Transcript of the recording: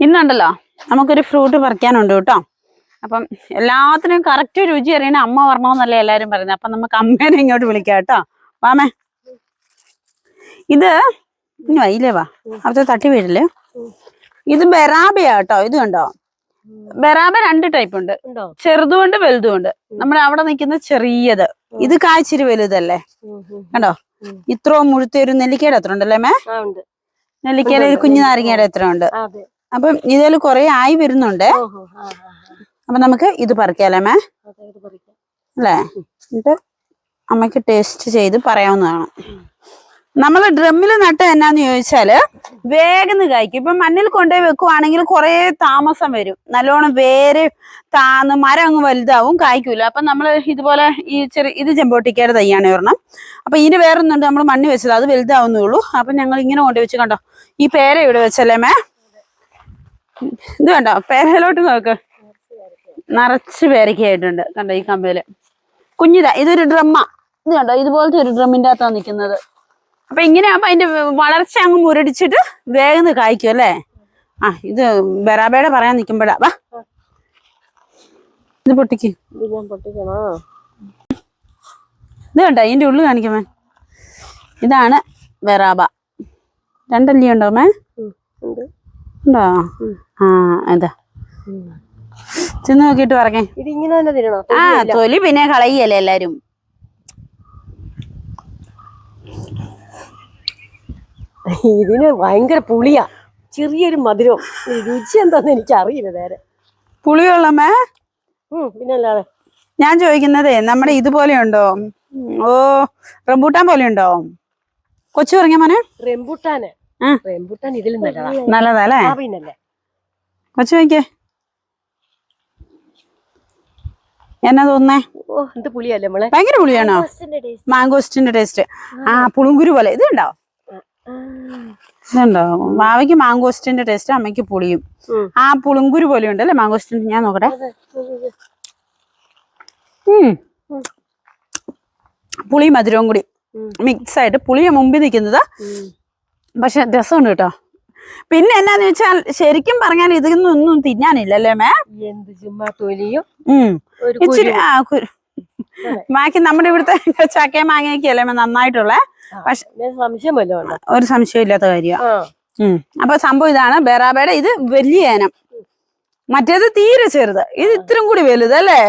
ഇന്നുണ്ടല്ലോ. നമുക്കൊരു ഫ്രൂട്ട് പറിക്കാനുണ്ട് കേട്ടോ. അപ്പം എല്ലാത്തിനും കറക്റ്റ് രുചി അറിയണ അമ്മ പറഞ്ഞോന്നല്ലേ എല്ലാരും പറയുന്നത് അപ്പൊ നമുക്ക് അമ്മേനെ ഇങ്ങോട്ട് വിളിക്കാം കേട്ടോ. വാമേ ഇത് ഇനി വൈലേ വാ. അവിടുത്തെ തട്ടി വീഴില്ലേ? ഇത് ബെറാബിയാ കേട്ടോ. ഇത് കണ്ടോ? ബെറാബ രണ്ട് ടൈപ്പ് ഉണ്ട്. ഉണ്ടോ? ചെറുതുകൊണ്ട് വലുതുകൊണ്ട് നമ്മുടെ അവിടെ നിൽക്കുന്ന ചെറിയത്. ഇത് കായ്ച്ചിരി വലുതല്ലേ? കണ്ടോ. ഇത്രയും മുഴുത്ത ഒരു നെല്ലിക്കയുടെ എത്ര ഉണ്ടല്ലേ മേ നെല്ലിക്കയുടെ ഒരു കുഞ്ഞു നാരങ്ങയുടെ എത്ര ഉണ്ട് അപ്പം ഇതിൽ കുറെ ആയി വരുന്നുണ്ട്. അപ്പൊ നമുക്ക് ഇത് പറിക്കാലേ മേ അല്ലേ? എന്നിട്ട് അമ്മയ്ക്ക് ടേസ്റ്റ് ചെയ്ത് പറയാവുന്നതാണ്. നമ്മൾ ഡ്രമ്മിൽ നട്ട് എന്നാന്ന് ചോദിച്ചാൽ വേഗം കായ്ക്കും. ഇപ്പൊ മണ്ണിൽ കൊണ്ടുപോയി വെക്കുവാണെങ്കിൽ കുറെ താമസം വരും. നല്ലോണം വേര് താന്ന് മരം അങ്ങ് വലുതാവും കായ്ക്കൂല. അപ്പൊ നമ്മൾ ഇതുപോലെ ഈ ചെറിയ ഇത് ചെമ്പോട്ടിക്കയുടെ തയ്യാണ് ഒരെണ്ണം. അപ്പൊ ഇതിന് വേറൊന്നുണ്ട്. നമ്മൾ മണ്ണ് വെച്ചത്. അത് വലുതാവുന്നേ ഉള്ളൂ. അപ്പൊ ഞങ്ങൾ ഇങ്ങനെ കൊണ്ടുവച്ച് കണ്ടോ? ഈ പേര ഇവിടെ വെച്ചല്ലേ മേ? ഇത് കണ്ടോ? പേരയിലോട്ട് നോക്ക്. നിറച്ച് പേരയ്ക്കായിട്ടുണ്ട്. കണ്ടോ ഈ കമ്പയിൽ. കുഞ്ഞിതാ ഇതൊരു ഡ്രമ്മ. ഇത് കണ്ടോ? ഇതുപോലത്തെ ഒരു ഡ്രമ്മിന്റെ അകത്താണ് നിൽക്കുന്നത്. അപ്പൊ ഇങ്ങനെയാകുമ്പോ അതിന്റെ വളർച്ച അങ്ങ് മുരടിച്ചിട്ട് വേഗം കായ്ക്കും അല്ലേ? ആ ഇത് ബരാബേടെ പറയാൻ നിൽക്കുമ്പോഴാ. വാ. ഇത് പൊട്ടിക്ക്. ഇത് കണ്ടോ? ഇതിന്റെ ഉള്ളു കാണിക്കുമേ ഇതാണ് വെറാബ രണ്ടല്ലേ ഉണ്ടോ മേ ഉണ്ട്? ആ ഇതാ. ചെന്ന് നോക്കിട്ട് പറഞ്ഞേ തന്നെ തിരണോ ആ തൊലി പിന്നെ കളയല്ലേ എല്ലാരും? ഇതിന് ഭയങ്കര പുളിയാ. ചെറിയൊരു മധുരവും. രുചി എന്താന്ന് എനിക്ക് അറിയില്ല നേരെ പുളിയുള്ളമേ പിന്നെ പിന്നല്ലാതെ. ഞാൻ ചോദിക്കുന്നതേ നമ്മുടെ ഇതുപോലെ ഉണ്ടോ? ഓ റംബൂട്ടാൻ പോലെ ഉണ്ടോ? കൊച്ചു പറഞ്ഞ മോനെ? റെമ്പുട്ടാന് ആ. റെമ്പുട്ടാൻ ഇതിലും നല്ലതാ. നല്ലതല്ലേ? പിന്നല്ലേ കൊച്ചു നോക്കിയേ എന്നാ തോന്നുന്നേ? എന്ത് പുളിയല്ലേ നമ്മളെ ഭയങ്കര പുളിയാണോ? മാങ്കോസ്റ്റിന്റെ ടേസ്റ്റ്. ആ പുളുങ്കുരു പോലെ. ഇത് ഉണ്ടോ ഇതുണ്ടോ മാവയ്ക്ക് മാങ്കോസ്റ്റിന്റെ ടേസ്റ്റ് അമ്മയ്ക്ക് പുളിയും. ആ പുളുങ്കുരു പോലെ ഉണ്ട് അല്ലേ മാംഗോസ്റ്റിൻ ഞാൻ നോക്കട്ടെ. പുളി മധുരവും കൂടി. മിക്സ് ആയിട്ട് പുളിയെ മുമ്പിൽ നിൽക്കുന്നത് പക്ഷെ രസമുണ്ട് കേട്ടോ. പിന്നെ എന്നാന്ന് വെച്ചാൽ ശരിക്കും പറഞ്ഞാൽ ഇതിൽ ഒന്നും തിന്നാനില്ലല്ലേ മേ? എന്ത് ചുമ്മാ തൊലിയും ഉം. ഒരു ഇച്ചിരി. ആ കുരു. ബാക്കി നമ്മുടെ ഇവിടുത്തെ ചക്ക മാങ്ങയൊക്കെ അല്ലേ മേ നന്നായിട്ടുള്ള? പക്ഷെ ഒരു സംശയമില്ലാത്ത കാര്യമാണ് അപ്പൊ സംഭവം ഇതാണ് ബെറാബയുടെ ഇത് വലിയ ഏനം മറ്റേത് തീരെ ചെറുത്. ഇത് ഇത്രയും കൂടി വലുത് അല്ലേ